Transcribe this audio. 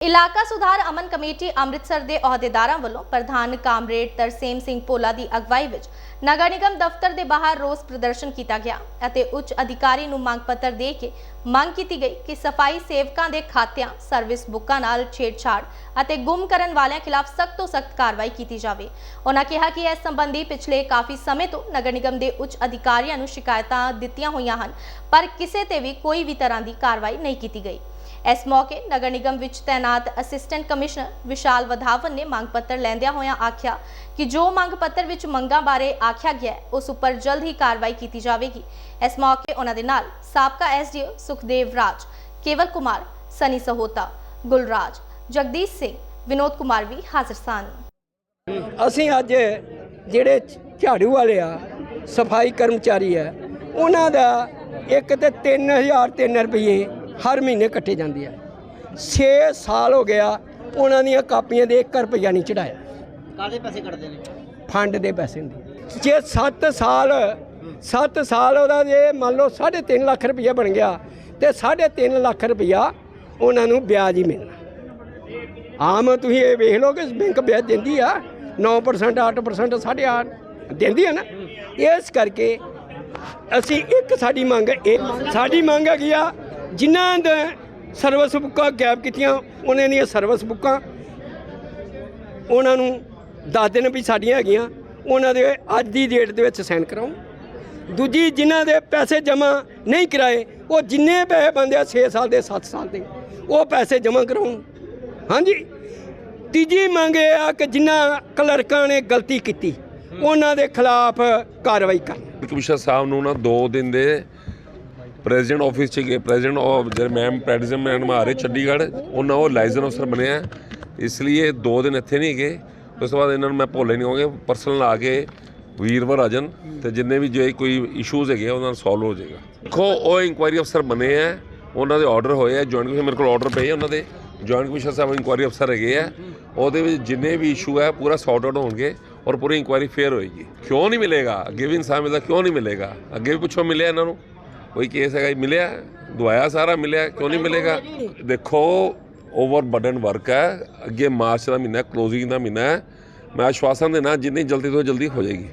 ਇਲਾਕਾ ਸੁਧਾਰ ਅਮਨ ਕਮੇਟੀ ਅੰਮ੍ਰਿਤਸਰ ਦੇ ਅਹੁਦੇਦਾਰਾਂ ਵੱਲੋਂ ਪ੍ਰਧਾਨ ਕਾਮਰੇਡ ਤਰਸੇਮ ਸਿੰਘ ਭੋਲਾ ਦੀ ਅਗਵਾਈ ਵਿੱਚ ਨਗਰ ਨਿਗਮ ਦਫ਼ਤਰ ਦੇ ਬਾਹਰ ਰੋਸ ਪ੍ਰਦਰਸ਼ਨ ਕੀਤਾ ਗਿਆ ਅਤੇ ਉੱਚ ਅਧਿਕਾਰੀ ਨੂੰ ਮੰਗ ਪੱਤਰ ਦੇ ਕੇ ਮੰਗ ਕੀਤੀ ਗਈ ਕਿ ਸਫ਼ਾਈ ਸੇਵਕਾਂ ਦੇ ਖਾਤਿਆਂ, ਸਰਵਿਸ ਬੁੱਕਾਂ ਨਾਲ ਛੇੜਛਾੜ ਅਤੇ ਗੁੰਮ ਕਰਨ ਵਾਲਿਆਂ ਖਿਲਾਫ ਸਖਤ ਤੋਂ ਸਖਤ ਕਾਰਵਾਈ ਕੀਤੀ ਜਾਵੇ। ਉਹਨਾਂ ਕਿਹਾ ਕਿ ਇਸ ਸੰਬੰਧੀ ਪਿਛਲੇ ਕਾਫੀ ਸਮੇਂ ਤੋਂ ਨਗਰ ਨਿਗਮ ਦੇ ਉੱਚ ਅਧਿਕਾਰੀਆਂ ਨੂੰ ਸ਼ਿਕਾਇਤਾਂ ਦਿੱਤੀਆਂ ਹੋਈਆਂ ਹਨ, ਪਰ ਕਿਸੇ ਤੇ ਵੀ ਕੋਈ ਵੀ ਤਰ੍ਹਾਂ ਦੀ ਕਾਰਵਾਈ ਨਹੀਂ ਕੀਤੀ ਗਈ। ਇਸ ਮੌਕੇ ਨਗਰ ਨਿਗਮ ਵਿੱਚ ਤਾਇਨਾਤ ਅਸਿਸਟੈਂਟ ਕਮਿਸ਼ਨਰ ਵਿਸ਼ਾਲ ਵਧਾਵਨ ਨੇ ਮੰਗ ਪੱਤਰ ਲੈਂਦਿਆਂ ਹੋਇਆਂ ਆਖਿਆ ਕਿ ਜੋ ਮੰਗ ਪੱਤਰ ਵਿੱਚ ਮੰਗਾਂ ਬਾਰੇ ਆਖਿਆ ਗਿਆ ਹੈ, ਉਸ ਉੱਪਰ ਜਲਦ ਹੀ ਕਾਰਵਾਈ ਕੀਤੀ ਜਾਵੇਗੀ। ਇਸ ਮੌਕੇ ਉਹਨਾਂ ਦੇ ਨਾਲ ਸਾਬਕਾ ਐਸਡੀਓ ਸੁਖਦੇਵ ਰਾਜ ਕੇਵਲ ਕੁਮਾਰ ਸਨੀ ਸਹੋਤਾ ਗੁਲਰਾਜ ਜਗਦੀਸ਼ ਸਿੰਘ ਵਿਨੋਦ ਕੁਮਾਰ ਵੀ ਹਾਜ਼ਰ ਸਨ। ਅਸੀਂ ਅੱਜ ਜਿਹੜੇ ਝਾੜੂ ਵਾਲੇ ਆ ਸਫ਼ਾਈ ਕਰਮਚਾਰੀ ਆ ਉਹਨਾਂ ਦਾ ਇੱਕ ਤੇ 3000 3 ਰੁਪਏ ਹਰ ਮਹੀਨੇ ਕੱਟੇ ਜਾਂਦੇ ਆ 6 ਸਾਲ ਹੋ ਗਿਆ ਉਹਨਾਂ ਦੀਆਂ ਕਾਪੀਆਂ ਦੇ 1 ਰੁਪਿਆ ਨਹੀਂ ਚੜਾਇਆ ਕਾਦੇ ਪੈਸੇ ਕੱਢਦੇ ਨੇ? ਫੰਡ ਦੇ ਪੈਸੇ ਹੁੰਦੇ। ਜੇ 7 ਸਾਲ 7 ਸਾਲ ਉਹਦਾ ਜੇ ਮੰਨ ਲਓ 3.5 ਲੱਖ ਰੁਪਇਆ ਬਣ ਗਿਆ ਤੇ 3.5 ਲੱਖ ਰੁਪਇਆ ਉਹਨਾਂ ਨੂੰ ਵਿਆਜ ਹੀ ਮਿਲਣਾ। ਆਮ ਤੁਸੀਂ ਇਹ ਵੇਖ ਲਓ ਕਿ ਬੈਂਕ ਵਿਆਜ ਦਿੰਦੀ ਆ 9% 8% 8.5 ਦਿੰਦੀ ਆ ਨਾ। ਇਸ ਕਰਕੇ ਅਸੀਂ ਇੱਕ ਸਾਡੀ ਮੰਗ ਇਹ ਸਾਡੀ ਮੰਗ ਹੈਗੀ ਆ ਜਿਨ੍ਹਾਂ ਦੇ ਸਰਵਿਸ ਬੁੱਕਾਂ ਗੈਪ ਕੀਤੀਆਂ, ਉਹਨਾਂ ਦੀਆਂ ਸਰਵਿਸ ਬੁੱਕਾਂ ਉਹਨਾਂ ਨੂੰ ਦੱਸ ਦੇਣ ਵੀ ਸਾਡੀਆਂ ਹੈਗੀਆਂ, ਉਹਨਾਂ ਦੇ ਅੱਜ ਦੀ ਡੇਟ ਦੇ ਵਿੱਚ ਸਾਈਨ ਕਰਾਉਂ। ਦੂਜੀ, ਜਿਨ੍ਹਾਂ ਦੇ ਪੈਸੇ ਜਮ੍ਹਾਂ ਨਹੀਂ ਕਰਾਏ, ਉਹ ਜਿੰਨੇ ਪੈਸੇ ਬੰਦੇ ਆ 6 ਸਾਲ ਦੇ 7 ਸਾਲ ਦੇ, ਉਹ ਪੈਸੇ ਜਮ੍ਹਾਂ ਕਰਾਉਣ ਹਾਂਜੀ। ਤੀਜੀ ਮੰਗ ਇਹ ਆ ਕਿ ਜਿਨ੍ਹਾਂ ਕਲਰਕਾਂ ਨੇ ਗਲਤੀ ਕੀਤੀ, ਉਹਨਾਂ ਦੇ ਖਿਲਾਫ ਕਾਰਵਾਈ ਕਰਨ। ਕਮਿਸ਼ਨਰ ਸਾਹਿਬ ਨੂੰ ਨਾ 2 ਦਿਨ ਦੇ ਪ੍ਰੈਜ਼ੀਡੈਂਟ ਆਫਿਸ ਚ ਗਏ ਪ੍ਰੈਜ਼ੀਡੈਂਟ ਆਫ ਜਿਹੜੇ ਮੈਮ ਪ੍ਰੈਜ਼ੀਡੈਂਟ ਮੈਮ ਆ ਰਹੇ ਚੰਡੀਗੜ੍ਹ ਉਹਨਾਂ ਉਹ ਲਾਇਸੈਂਸ ਅਫਸਰ ਬਣਿਆ ਇਸ ਲਈ ਦੋ ਦਿਨ ਇੱਥੇ ਨਹੀਂ ਗਏ। ਉਸ ਤੋਂ ਬਾਅਦ ਇਹਨਾਂ ਨੂੰ ਮੈਂ ਭੁੱਲੇ ਨਹੀਂ ਹੋਗੇ ਪਰਸਨਲ ਆ ਕੇ ਵੀਰਵਾਰ ਆ ਤੇ ਜਿੰਨੇ ਵੀ ਜੇ ਕੋਈ ਇਸ਼ੂਜ਼ ਹੈਗੇ ਆ, ਉਹਨਾਂ ਨੂੰ ਸੋਲਵ ਹੋ ਜਾਏਗਾ। ਦੇਖੋ ਉਹ ਇਨਕੁਆਇਰੀ ਅਫਸਰ ਬਣੇ ਆ ਉਹਨਾਂ ਦੇ ਆਰਡਰ ਹੋਏ ਆ ਜੁਆਇੰਟ ਕਮਿਸ਼ਨ ਮੇਰੇ ਕੋਲ ਆਰਡਰ ਪਏ ਉਹਨਾਂ ਦੇ। ਜੁਆਇੰਟ ਕਮਿਸ਼ਨ ਸਾਹਿਬ ਇਨਕੁਆਇਰੀ ਅਫਸਰ ਹੈਗੇ ਆ ਉਹਦੇ ਵਿੱਚ ਜਿੰਨੇ ਵੀ ਇਸ਼ੂ ਹੈ ਪੂਰਾ ਸੌਰਟ ਆਊਟ ਹੋਣਗੇ ਔਰ ਪੂਰੀ ਇਨਕੁਆਇਰੀ ਫੇਅਰ ਹੋਏਗੀ। ਕਿਉਂ ਨਹੀਂ ਮਿਲੇਗਾ? ਅੱਗੇ ਵੀ ਇਨਸਾਨ ਮਿਲਦਾ ਕਿਉਂ ਨਹੀਂ ਮਿਲੇਗਾ? ਅੱਗੇ ਵੀ ਪੁੱਛੋ ਮਿਲਿਆ ਇਹਨਾਂ ਨੂੰ? ਕੋਈ ਕੇਸ ਹੈਗਾ ਜੀ, ਮਿਲਿਆ? ਦਵਾਇਆ ਸਾਰਾ ਮਿਲਿਆ ਕਿਉਂ ਨਹੀਂ ਮਿਲੇਗਾ? ਦੇਖੋ ਓਵਰ ਬਰਡਨ ਵਰਕ ਹੈ। ਅੱਗੇ ਮਾਰਚ ਦਾ ਮਹੀਨਾ ਕਲੋਜ਼ਿੰਗ ਦਾ ਮਹੀਨਾ ਹੈ। ਮੈਂ ਆਸ਼ਵਾਸਨ ਦੇਣਾ ਜਿੰਨੀ ਜਲਦੀ ਤੋਂ ਜਲਦੀ ਹੋ ਜਾਏਗੀ।